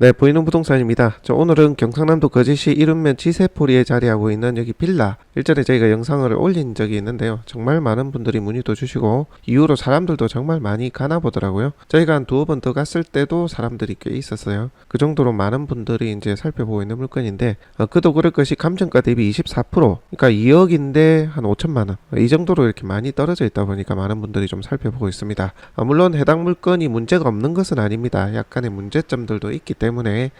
네, 보이는 부동산입니다. 저 오늘은 경상남도 거제시 이른면 지세포리에 자리하고 있는 여기 빌라. 일전에 저희가 영상을 올린 적이 있는데요. 정말 많은 분들이 문의도 주시고 이후로 사람들도 정말 많이 가나 보더라고요. 저희가 한 두어 번 더 갔을 때도 사람들이 꽤 있었어요. 그 정도로 많은 분들이 이제 살펴보고 있는 물건인데 어, 그도 그럴 것이 감정가 대비 24% 그러니까 2억인데 한 5천만 원. 이 정도로 이렇게 많이 떨어져 있다 보니까 많은 분들이 좀 살펴보고 있습니다. 어, 물론 해당 물건이 문제가 없는 것은 아닙니다. 약간의 문제점들도 있기 때문에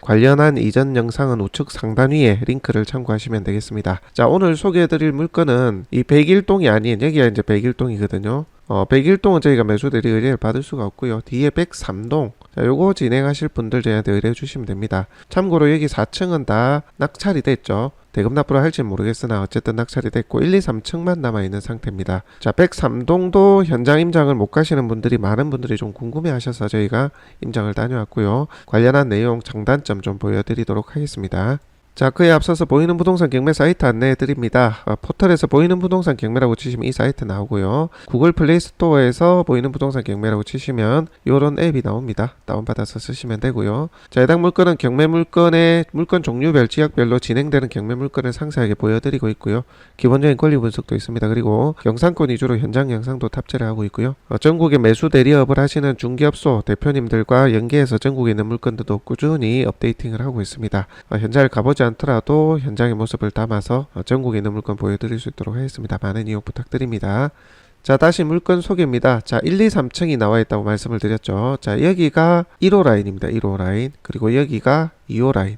관련한 이전 영상은 우측 상단 위에 링크를 참고하시면 되겠습니다. 자, 오늘 소개해드릴 물건은 이 101동이 아닌 여기가 이제 101동이거든요. 어, 101동은 저희가 매수 대리 의뢰를 받을 수가 없고요. 뒤에 103동. 자, 요거 진행하실 분들 저희한테 의뢰해 주시면 됩니다. 참고로 여기 4층은 다 낙찰이 됐죠. 대금 납부를 할지 모르겠으나 어쨌든 낙찰이 됐고 1, 2, 3층만 남아 있는 상태입니다. 자, 103동도 현장 임장을 못 가시는 분들이 많은 분들이 좀 궁금해 하셔서 저희가 임장을 다녀왔고요. 관련한 내용 장단점 좀 보여드리도록 하겠습니다. 자, 그에 앞서서 보이는 부동산 경매 사이트 안내해 드립니다. 어, 포털에서 보이는 부동산 경매라고 치시면 이 사이트 나오고요. 구글 플레이 스토어에서 보이는 부동산 경매라고 치시면 이런 앱이 나옵니다. 다운받아서 쓰시면 되고요. 자, 해당 물건은 경매 물건의 물건 종류별, 지역별로 진행되는 경매 물건을 상세하게 보여드리고 있고요. 기본적인 권리 분석도 있습니다. 그리고 영상권 위주로 현장 영상도 탑재를 하고 있고요. 어, 전국의 매수 대리업을 하시는 중개업소 대표님들과 연계해서 전국에 있는 물건들도 꾸준히 업데이팅을 하고 있습니다. 어, 현장을 가보지 않더라도 현장의 모습을 담아서 어, 전국에 있는 물건 보여드릴 수 있도록 하겠습니다. 많은 이용 부탁드립니다. 자, 다시 물건 소개입니다. 자, 1, 2, 3층이 나와 있다고 말씀을 드렸죠. 자, 여기가 1호 라인입니다. 1호 라인. 그리고 여기가 2호 라인.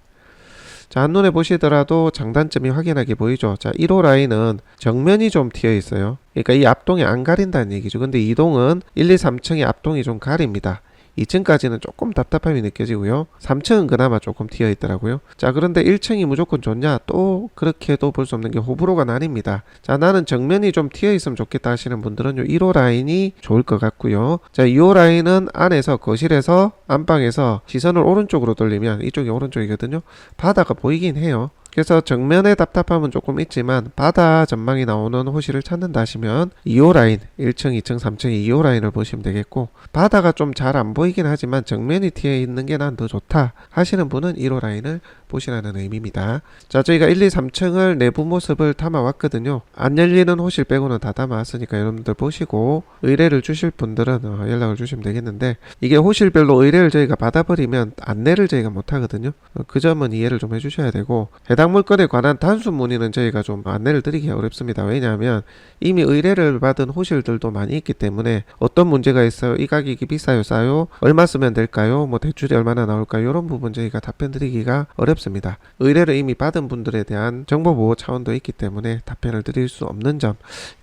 자, 한눈에 보시더라도 장단점이 확연하게 보이죠. 자, 1호 라인은 정면이 좀 튀어 있어요. 그러니까 이 앞동이 안 가린다는 얘기죠. 근데 2동은 1, 2, 3층의 앞동이 좀 가립니다. 2층까지는 조금 답답함이 느껴지고요. 3층은 그나마 조금 튀어 있더라고요. 자, 그런데 1층이 무조건 좋냐? 또 그렇게도 볼 수 없는 게 호불호가 나뉩니다. 자, 나는 정면이 좀 튀어 있으면 좋겠다 하시는 분들은 요 1호 라인이 좋을 것 같고요. 자, 2호 라인은 안에서 거실에서 안방에서 시선을 오른쪽으로 돌리면 이쪽이 오른쪽이거든요. 바다가 보이긴 해요. 그래서 정면의 답답함은 조금 있지만 바다 전망이 나오는 호실을 찾는다 하시면 2호 라인 1층, 2층, 3층 2호 라인을 보시면 되겠고 바다가 좀 잘 안 보이긴 하지만 정면이 튀어 있는 게 난 더 좋다 하시는 분은 1호 라인을 보시라는 의미입니다. 자 저희가 1, 2, 3층을 내부 모습을 담아왔거든요. 안 열리는 호실 빼고는 다 담아왔으니까 여러분들 보시고 의뢰를 주실 분들은 어, 연락을 주시면 되겠는데 이게 호실별로 의뢰를 저희가 받아버리면 안내를 저희가 못하거든요. 어, 그 점은 이해를 좀 해주셔야 되고 해당 물건에 관한 단순 문의는 저희가 좀 안내를 드리기 어렵습니다. 왜냐하면 이미 의뢰를 받은 호실들도 많이 있기 때문에 어떤 문제가 있어요? 이 가격이 비싸요, 싸요? 얼마 쓰면 될까요? 뭐 대출이 얼마나 나올까요? 이런 부분 저희가 답변 드리기가 어렵습니다. 의뢰를 이미 받은 분들에 대한 정보 보호 차원도 있기 때문에 답변을 드릴 수 없는 점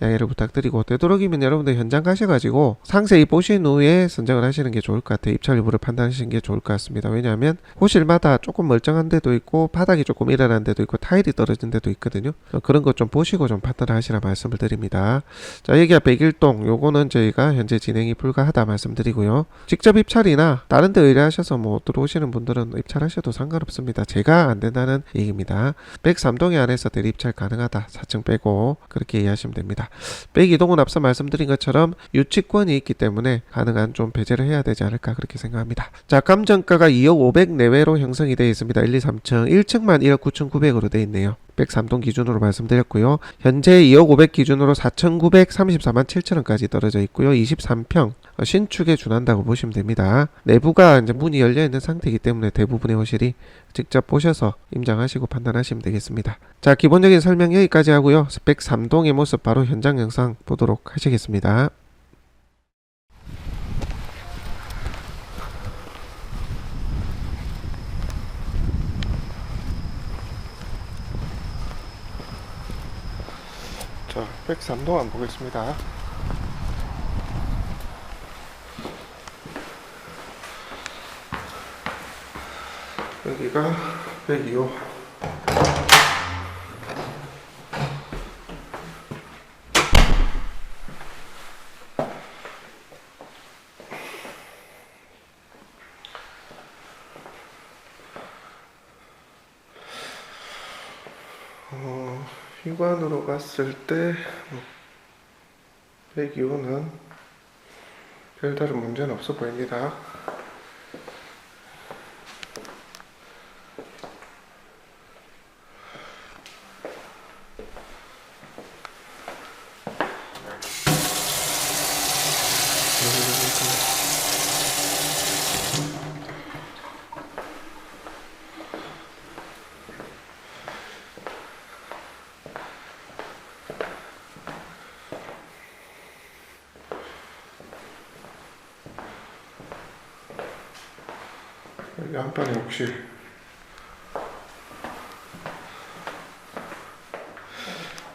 양해를 부탁드리고 되도록이면 여러분들 현장 가셔가지고 상세히 보신 후에 선정을 하시는 게 좋을 것 같아요. 입찰 여부를 판단하시는 게 좋을 것 같습니다. 왜냐하면 호실마다 조금 멀쩡한 데도 있고 바닥이 조금 일어난 데도 있고 타일이 떨어진 데도 있거든요. 어, 그런 것 좀 보시고 좀 판단하시라 말씀을 드립니다. 자 여기가 101동 요거는 저희가 현재 진행이 불가하다 말씀드리고요. 직접 입찰이나 다른 데 의뢰하셔서 뭐 들어오시는 분들은 입찰하셔도 상관없습니다. 제가 안 된다는 얘기입니다. 103동에 안에서 대리 입찰 가능하다. 4층 빼고 그렇게 이해하시면 됩니다. 102동은 앞서 말씀드린 것처럼 유치권이 있기 때문에 가능한 좀 배제를 해야 되지 않을까 그렇게 생각합니다. 자 감정가가 2억 500 내외로 형성이 되어 있습니다. 1, 2, 3층 1층만 1억 9,900으로 되어 있네요. 103동 기준으로 말씀드렸고요. 현재 2억 500 기준으로 4,934만 7천원까지 떨어져 있고요. 23평 어, 신축에 준한다고 보시면 됩니다. 내부가 이제 문이 열려 있는 상태이기 때문에 대부분의 호실이 직접 보셔서 임장하시고 판단하시면 되겠습니다. 자, 기본적인 설명 여기까지 하고요. 스펙 3동의 모습 바로 현장 영상 보도록 하시겠습니다. 자, 103동 안 보겠습니다. 여기가 102호. 어, 휘관으로 갔을 때 102호는 별다른 문제는 없어 보입니다. 여기 안방에 욕실.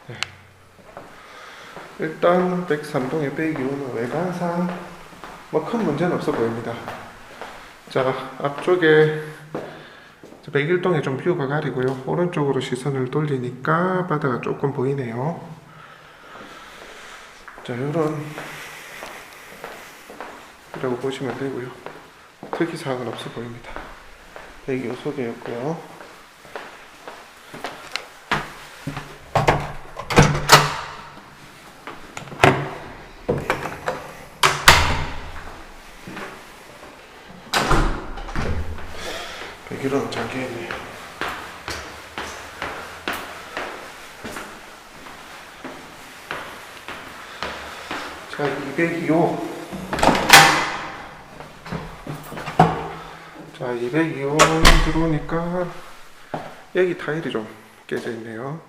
네. 일단 103동의 배기온은 외관상 뭐 큰 문제는 없어 보입니다. 자 앞쪽에 101동에 좀 뷰가 가리고요. 오른쪽으로 시선을 돌리니까 바다가 조금 보이네요. 자 이런 이라고 보시면 되고요. 특이 사항은 없어 보입니다. 여기 소개였고요. 백일은 잠겨있네요. 자, 202호. 자, 202호 들어오니까 여기 타일이 좀 깨져 있네요.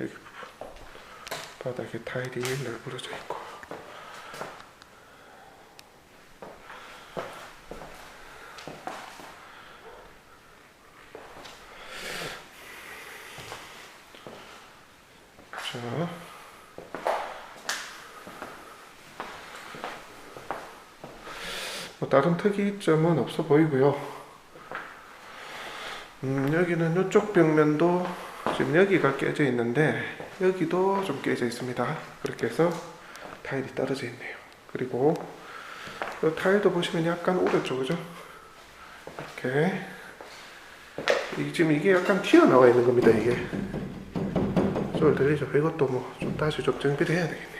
여기. 바닥에 타일이 널브러져 있고. 특이점은 없어 보이고요. 음, 여기는 이쪽 벽면도 지금 여기가 깨져 있는데 여기도 좀 깨져 있습니다. 그렇게 해서 타일이 떨어져 있네요. 그리고 이 타일도 보시면 약간 오른쪽 그죠? 이렇게 이 지금 이게 약간 튀어나와 있는 겁니다. 이게 소리 들리죠? 이것도 뭐 좀 다시 좀 정비를 해야 되겠네요.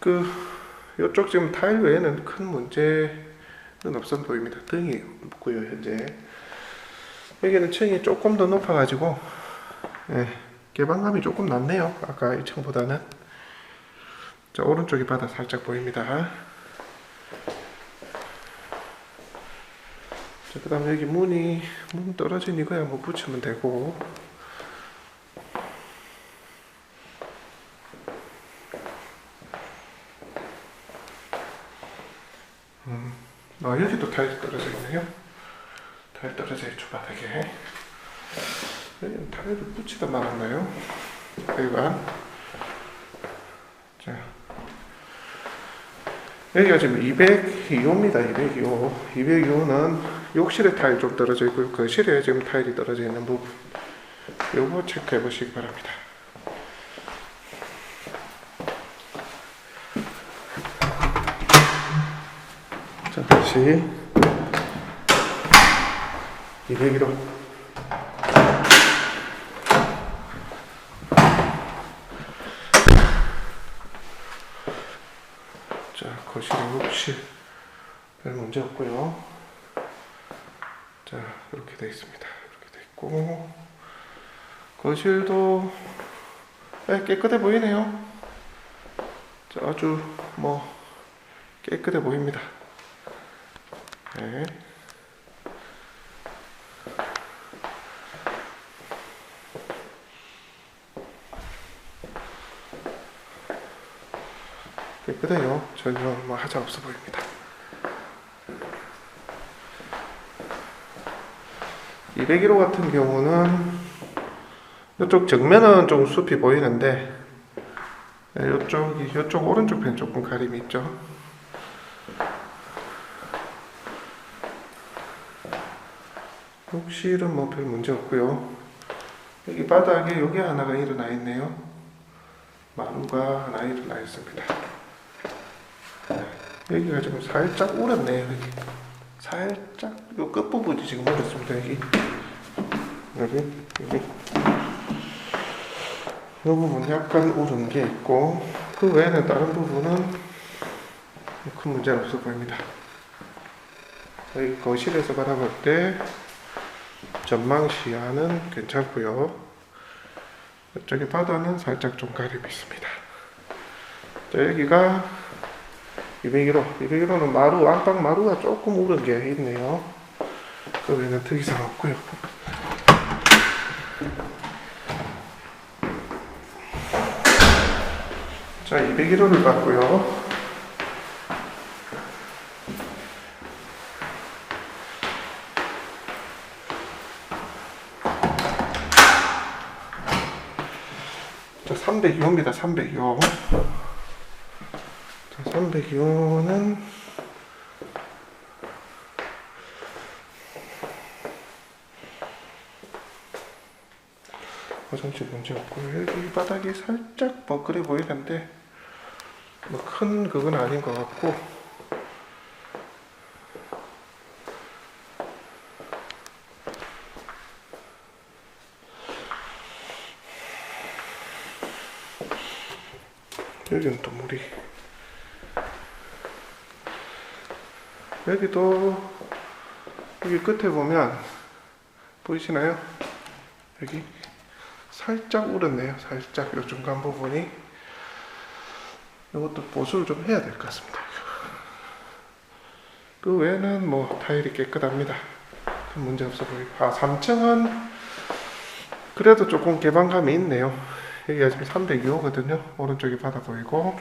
그 이쪽 지금 타일 외에는 큰 문제는 없어 보입니다. 등이 없고요 현재 여기는 층이 조금 더 높아가지고 예, 개방감이 조금 낮네요. 아까 2층보다는 자 오른쪽이 바다 살짝 보입니다. 자 그 다음 여기 문이 문 이거야 뭐 붙이면 되고 아 여기도 타일 떨어져 있네요. 타일 떨어져 있죠 바닥에. 여기는 타일을 붙이다 말았나요? 하여간 자 여기가 지금 202호입니다. 202호. 202호는 욕실에 타일 좀 떨어져 있고요. 거실에 지금 타일이 떨어져 있는 부분. 요거 체크해 보시기 바랍니다. 자, 다시 201호. 자, 거실에 욕실 별 문제 없고요. 자, 이렇게 되어 있습니다. 이렇게 되어 있고 거실도 네, 깨끗해 보이네요. 자, 아주 뭐 깨끗해 보입니다. 네. 깨끗해요. 전혀 뭐 하자 없어 보입니다. 201호 같은 경우는 이쪽 정면은 좀 숲이 보이는데 이쪽이 이쪽 오른쪽 편 조금 가림이 있죠. 욕실은 뭐 별 문제 없고요. 여기 바닥에 여기 하나가 일어나 있네요. 마루가 하나 일어나 있습니다. 여기가 지금 살짝 울었네요. 여기 살짝 요 끝부분이 지금 울었습니다. 여기 여기 여기 이 부분 약간 울은 게 있고 그 외에는 다른 부분은 큰 문제는 없어 보입니다. 여기 거실에서 바라볼 때 전망 시야는 괜찮고요. 저쪽에 바다는 살짝 좀 가림이 있습니다. 자, 여기가 201호. 201호는 마루, 안방 마루가 조금 오른 게 있네요. 그 외에는 특이사항 없고요. 자, 201호를 봤고요. 302호입니다. 302호. 자, 302호는 화장실 문제 없고요. 여기 바닥이 살짝 뻐근해 보이는데 뭐 큰 그건 아닌 것 같고 여기는 또 물이 여기도 여기 끝에 보면 보이시나요? 여기 살짝 울었네요. 살짝 요 중간 부분이 이것도 보수를 좀 해야 될 것 같습니다. 그 외에는 뭐 타일이 깨끗합니다. 큰 문제 없어 보이고 아 3층은 그래도 조금 개방감이 있네요. 여기가 지금 302호거든요. 오른쪽이 바다 보이고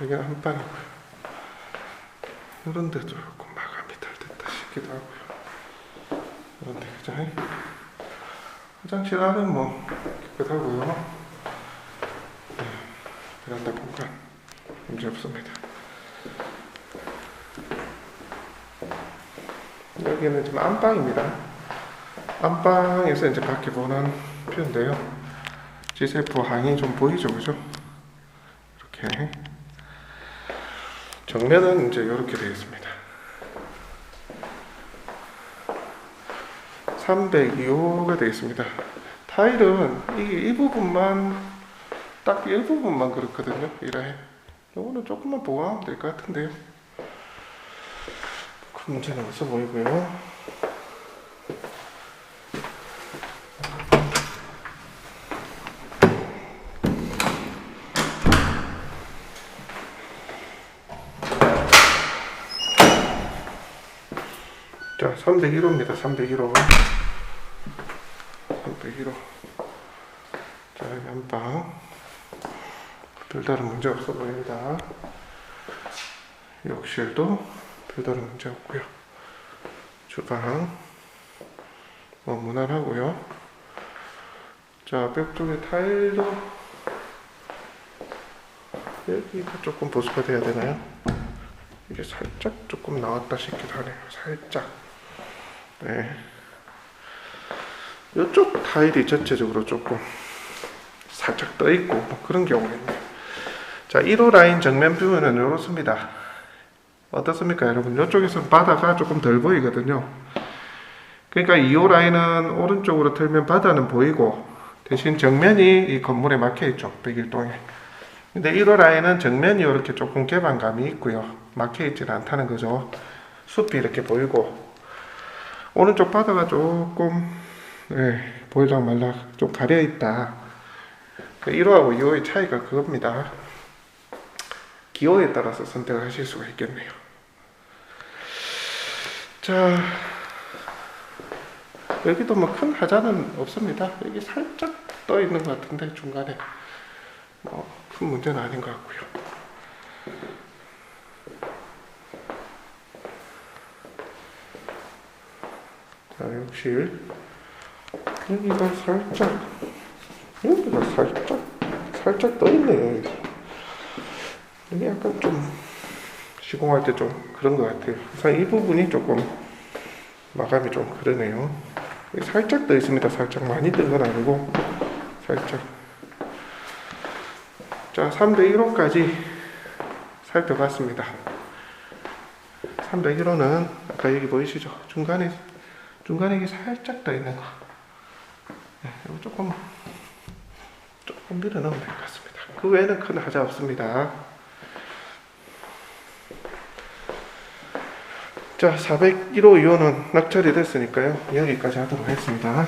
여기는 한방이고요. 이런 데도 조금 마감이 덜 됐다 싶기도 하고요. 이런 데 그죠? 화장실 안은 뭐 깨끗하고요. 네, 베란다 공간 문제 없습니다. 여기는 지금 안방입니다. 안방에서 이제 밖에 보는 뷰인데요. 지세포 항이 좀 보이죠, 그죠? 이렇게 정면은 이제 이렇게 되어 있습니다. 302호가 되어 있습니다. 타일은 이게 이 부분만 딱 일부분만 그렇거든요. 이래. 요거는 조금만 보강하면 될 것 같은데요. 큰 문제는 없어 보이고요. 자, 301호입니다. 301호. 301호. 자, 여기 안방. 별다른 문제 없어 보입니다. 욕실도 별다른 문제 없고요. 주방. 뭐 무난하고요. 자, 벽 쪽에 타일도 여기가 조금 보수가 돼야 되나요? 이게 살짝 조금 나왔다 싶기도 하네요. 살짝. 네. 이쪽 타일이 전체적으로 조금 살짝 떠 있고 뭐 그런 경우겠네요. 자, 1호 라인 정면 뷰는 이렇습니다. 어떻습니까, 여러분? 이쪽에서는 바다가 조금 덜 보이거든요. 그러니까 2호 라인은 오른쪽으로 틀면 바다는 보이고 대신 정면이 이 건물에 막혀 있죠. 백일동에. 근데 1호 라인은 정면이 이렇게 조금 개방감이 있고요. 막혀 있지는 않다는 거죠. 숲이 이렇게 보이고 오른쪽 바다가 조금 네, 보일락 말락 좀 가려 있다. 1호하고 2호의 차이가 그겁니다. 기호에 따라서 선택을 하실 수가 있겠네요. 자, 여기도 뭐 큰 하자는 없습니다. 여기 살짝 떠 있는 것 같은데 중간에 뭐 큰 문제는 아닌 것 같고요. 자, 욕실 여기가 살짝 여기가 살짝 살짝 떠 있네요. 이게 약간 좀 시공할 때 좀 그런 것 같아요. 우선 이 부분이 조금 마감이 좀 그러네요. 살짝 떠 있습니다. 살짝 많이 뜬 건 아니고 살짝. 자, 3대 1호까지 살펴봤습니다. 301호는 아까 여기 보이시죠? 중간에 중간에 살짝 떠 있는 거. 네, 조금 조금 밀어 넣으면 될 것 같습니다. 그 외에는 큰 하자 없습니다. 자, 401호 이호는 낙찰이 됐으니까요. 여기까지 하도록 하겠습니다.